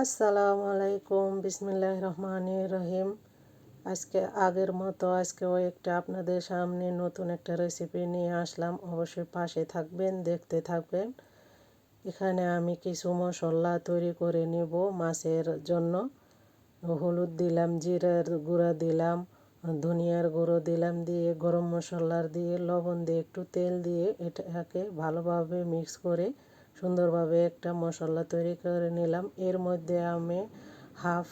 আসসালামু আলাইকুম বিসমিল্লাহ রহমান রহিম আজকে আগের মতো আজকেও একটা আপনাদের সামনে নতুন একটা রেসিপি নিয়ে আসলাম। অবশ্যই পাশে থাকবেন, দেখতে থাকবেন। এখানে আমি কিছু মশলা তৈরি করে নিব মাছের জন্য। হলুদ দিলাম, জিরার গুঁড়া দিলাম, ধনিয়ার গুঁড়ো দিলাম দিয়ে, গরম মশলার দিয়ে, লবণ দিয়ে, একটু তেল দিয়ে এটাকে ভালোভাবে মিক্স করে সুন্দরভাবে একটা মশলা তৈরি করে নিলাম। এর মধ্যে আমি হাফ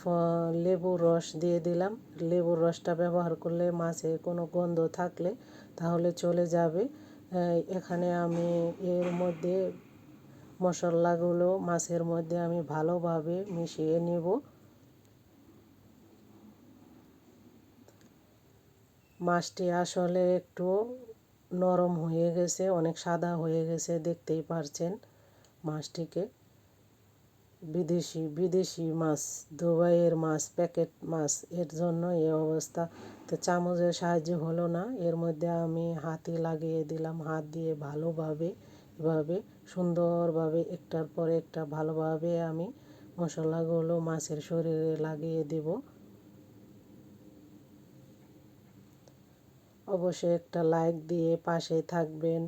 লেবুর রস দিয়ে দিলাম। লেবুর রসটা ব্যবহার করলে মাছে কোনো গন্ধ থাকলে তাহলে চলে যাবে। এখানে আমি এর মধ্যে মশলাগুলো মাছের মধ্যে আমি ভালোভাবে মিশিয়ে নেব। মাছটি আসলে একটু নরম হয়ে গেছে, অনেক সাদা হয়ে গেছে, দেখতেই পারছেন। মাছটিকে বিদেশি বিদেশি মাছ, দুবাইয়ের মাছ, প্যাকেট মাছ, এর জন্য এই অবস্থা। তো চামচের সাহায্য হলো না, এর মধ্যে আমি হাতে লাগিয়ে দিলাম। হাত দিয়ে ভালোভাবে, এভাবে, সুন্দরভাবে, একটার পর একটা ভালোভাবে আমি মশলাগুলো মাছের শরীরে লাগিয়ে দেব। অবশ্যই একটা লাইক দিয়ে পাশে থাকবেন।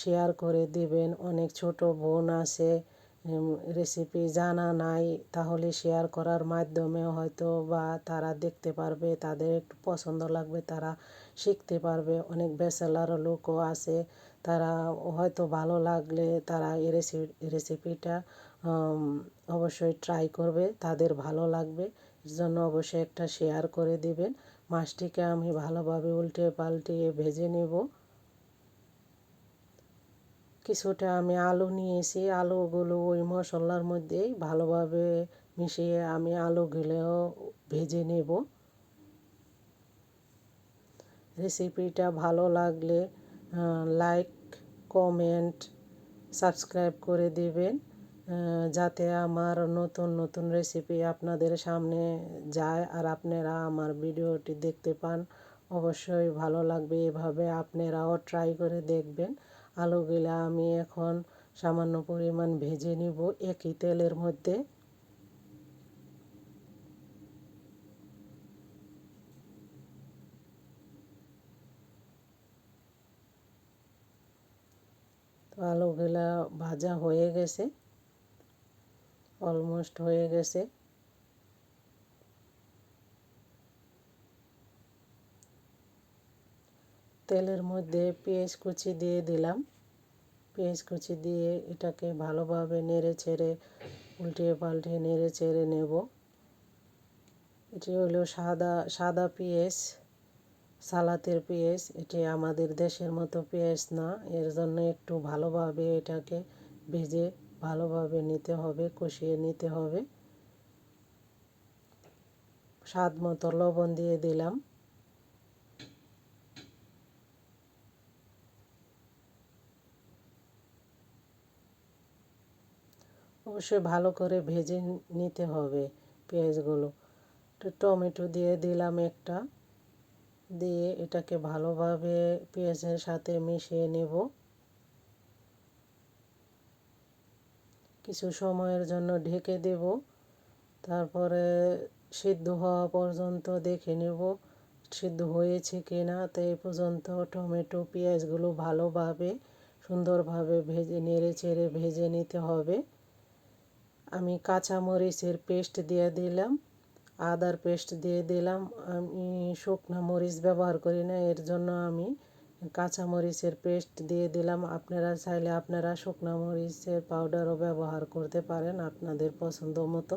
শেয়ার করে দিবেন। অনেক ছোট বোন আছে রেসিপি জানা নাই, তাহলে শেয়ার করার মাধ্যমে হয়তো বা তারা দেখতে পারবে, তাদের একটু পছন্দ লাগবে, তারা শিখতে পারবে। অনেক বেসেলার লোকও আছে, তারা হয়তো ভালো লাগলে তারা এই রেসিপি রেসিপিটা অবশ্যই ট্রাই করবে, তাদের ভালো লাগবে, এর জন্য অবশ্যই একটা শেয়ার করে দিবেন। মাছটিকে আমি ভালোভাবে উল্টে পাল্টিয়ে ভেজে নেব। কিছুটা আমি আলু নিয়েছি আলুগুলো ওই মশলার মধ্যেই ভালোভাবে মিশিয়ে আমি আলুগুলোও ভেজে নেব। রেসিপিটা ভালো লাগলে লাইক, কমেন্ট, সাবস্ক্রাইব করে দেবেন যাতে আমার নতুন নতুন রেসিপি আপনাদের সামনে যায় আর আপনারা আমার ভিডিওটি দেখতে পান। অবশ্যই ভালো লাগবে এভাবে, আপনারাও ট্রাই করে দেখবেন। আলুগুলো আমি এখন সামান্য পরিমাণ ভেজে নিব একই তেলের মধ্যে। তো আলুগুলা ভাজা হয়ে গেছে, অলমোস্ট হয়ে গেছে। তেলের মধ্যে পেঁয়াজ কুচি দিয়ে দিলাম। পেঁয়াজ কুচি দিয়ে এটাকে ভালোভাবে নেড়ে ছেড়ে উল্টিয়ে পাল্টিয়ে নেড়ে চেড়ে নেব। এটি হলো সাদা সাদা পেঁয়াজ, সালাতের পেঁয়াজ। এটি আমাদের দেশের মতো পেঁয়াজ না, এর জন্য একটু ভালোভাবে এটাকে ভেজে ভালোভাবে নিতে হবে, কষিয়ে নিতে হবে। স্বাদ মতো লবণ দিয়ে দিলাম। অবশ্যই ভালো করে ভেজে নিতে হবে পেঁয়াজগুলো। তো টমেটো দিয়ে দিলাম একটা। দিয়ে এটাকে ভালোভাবে পেঁয়াজের সাথে মিশিয়ে নেব। কিছু সময়ের জন্য ঢেকে দেব। তারপরে সিদ্ধ হওয়া পর্যন্ত দেখে নেব সিদ্ধ হয়েছে কি না তো এই পর্যন্ত টমেটো পেঁয়াজগুলো ভালোভাবে সুন্দরভাবে ভেজে নেড়ে চেড়ে ভেজে নিতে হবে। আমি কাঁচা মরিচের পেস্ট দিয়ে দিলাম, আদার পেস্ট দিয়ে দিলাম। আমি শুকনো মরিচ ব্যবহার করি না, এর জন্য আমি কাঁচা মরিচের পেস্ট দিয়ে দিলাম। আপনারা চাইলে আপনারা শুকনো মরিচের পাউডারও ব্যবহার করতে পারেন আপনাদের পছন্দ মতো।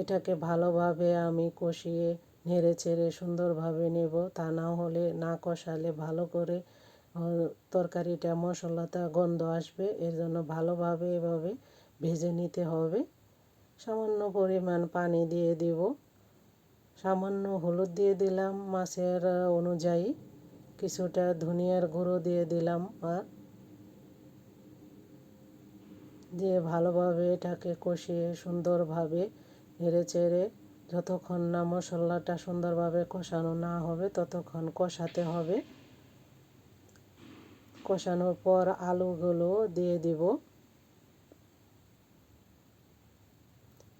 এটাকে ভালোভাবে আমি কষিয়ে নেড়ে চেড়ে সুন্দরভাবে নেব, তা না হলে, না কষালে ভালো করে তরকারিটা মশলাটা গন্ধ আসবে, এর জন্য ভালোভাবে এভাবে ভেজে নিতে হবে। সামান্য পরিমাণ পানি দিয়ে দিব। সামান্য হলুদ দিয়ে দিলাম মাছের অনুযায়ী। কিছুটা ধনিয়ার গুঁড়ো দিয়ে দিলাম আর। দিয়ে ভালোভাবে এটাকে কষিয়ে সুন্দরভাবে নেড়ে চেড়ে যতক্ষণ না মশলাটা সুন্দরভাবে কষানো না হবে ততক্ষণ কষাতে হবে। কষানোর পর আলুগুলো দিয়ে দিব।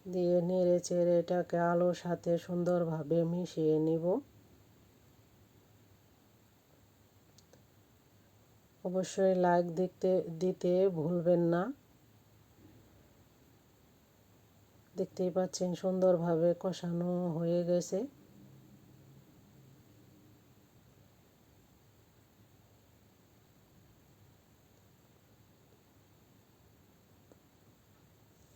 দিয়ে নেড়ে চেড়ে এটাকে আলুর সাথে সুন্দরভাবে মিশিয়ে নিব। অবশ্যই লাইক দেখতে, দিতে ভুলবেন না। দেখতেই পাচ্ছেন সুন্দরভাবে কষানো হয়ে গেছে।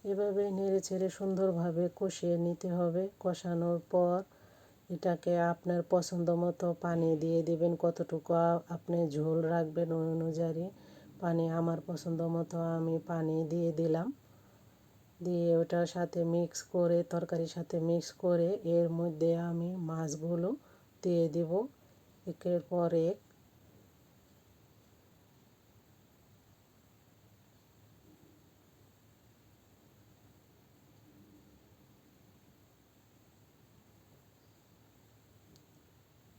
এভাবে নেড়ে ছেড়ে সুন্দরভাবে কষিয়ে নিতে হবে। কষানোর পর এটাকে আপনার পছন্দ মতো পানি দিয়ে দিবেন। কতটুকু আপনি ঝোল রাখবেন ওই অনুযায়ী পানি আমার পছন্দ মতো আমি পানি দিয়ে দিলাম। দিয়ে ওটার সাথে মিক্স করে, তরকারির সাথে মিক্স করে এর মধ্যে আমি মাছগুলো দিয়ে দেব। একের পর এক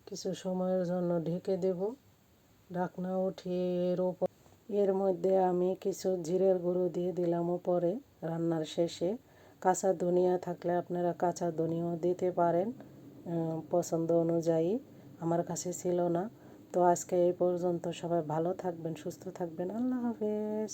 কিছু সময়ের জন্য ঢেকে দেব। ঢাকনা উঠিয়ে এর ওপর এর মধ্যে আমি কিছু জিরের গুঁড়ো দিয়ে দিলাম উপরে রান্নার শেষে। কাঁচা ধনিয়া থাকলে আপনারা কাঁচা ধনিয়াও দিতে পারেন পছন্দ অনুযায়ী। আমার কাছে ছিল না। তো আজকে এই পর্যন্ত সবাই ভালো থাকবেন, সুস্থ থাকবেন। আল্লাহ হাফেজ।